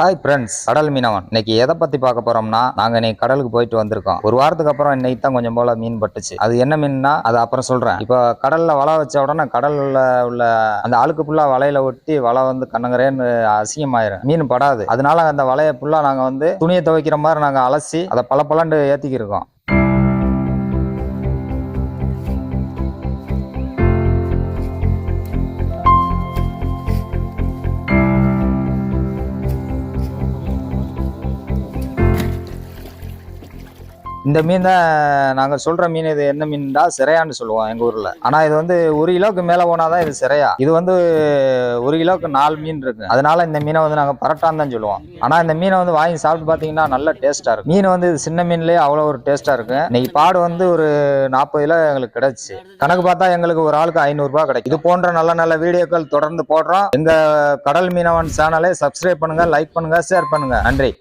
Hi friends கடல் மீனவன். இன்னைக்கு எதை பத்தி பார்க்க போறோம்னா நாங்க இன்னைக்கு கடலுக்கு போயிட்டு வந்திருக்கோம். ஒரு வாரத்துக்கு அப்புறம் இன்னைக்கு தான் கொஞ்சம் போல மீன் பட்டுச்சு. அது என்ன மீன்னா அது அப்புறம் சொல்றேன். இப்போ கடல்ல வலை வச்ச உடனே கடல்ல உள்ள அந்த அழுக்கு புல்லா வலையில ஒட்டி வலை வந்து கண்ணங்கரேன்னு அசிங்கமாயிரும். மீன் படாது. அதனால அந்த வலையை ஃபுல்லா நாங்க வந்து துணியை துவைக்கிற மாதிரி நாங்க அலசி அதை பல பலண்டு ஏத்திக்கிருக்கோம். இந்த மீன் தான் நாங்கள் சொல்கிற மீன் இது என்ன மீன்டா? சிறையான்னு சொல்லுவோம் எங்கள் ஊரில். ஆனால் இது வந்து ஒரு கிலோவுக்கு போனால் தான் இது சிறையா. இது வந்து ஒரு கிலோவுக்கு நாலு மீன் இருக்குது அதனால இந்த மீனை வந்து நாங்கள் பரட்டான்னு தான் சொல்லுவோம். ஆனால் இந்த மீனை வந்து வாங்கி சாப்பிட்டு பார்த்தீங்கன்னா நல்ல டேஸ்ட்டாக இருக்கும் மீன் வந்து இது சின்ன மீன்லேயே அவ்வளோ ஒரு டேஸ்ட்டாக இருக்கு. இன்னைக்கு பாடு வந்து ஒரு நாற்பது கிலோ எங்களுக்கு கிடைச்சி. கணக்கு பார்த்தா எங்களுக்கு ஒரு ஆளுக்கு ஐநூறுரூபா கிடைக்கும். இது போன்ற நல்ல நல்ல வீடியோக்கள் தொடர்ந்து போடுறோம். இந்த கடல் மீனவன் சேனலை சப்ஸ்கிரைப் பண்ணுங்கள் லைக் பண்ணுங்கள் ஷேர் பண்ணுங்கள் நன்றி.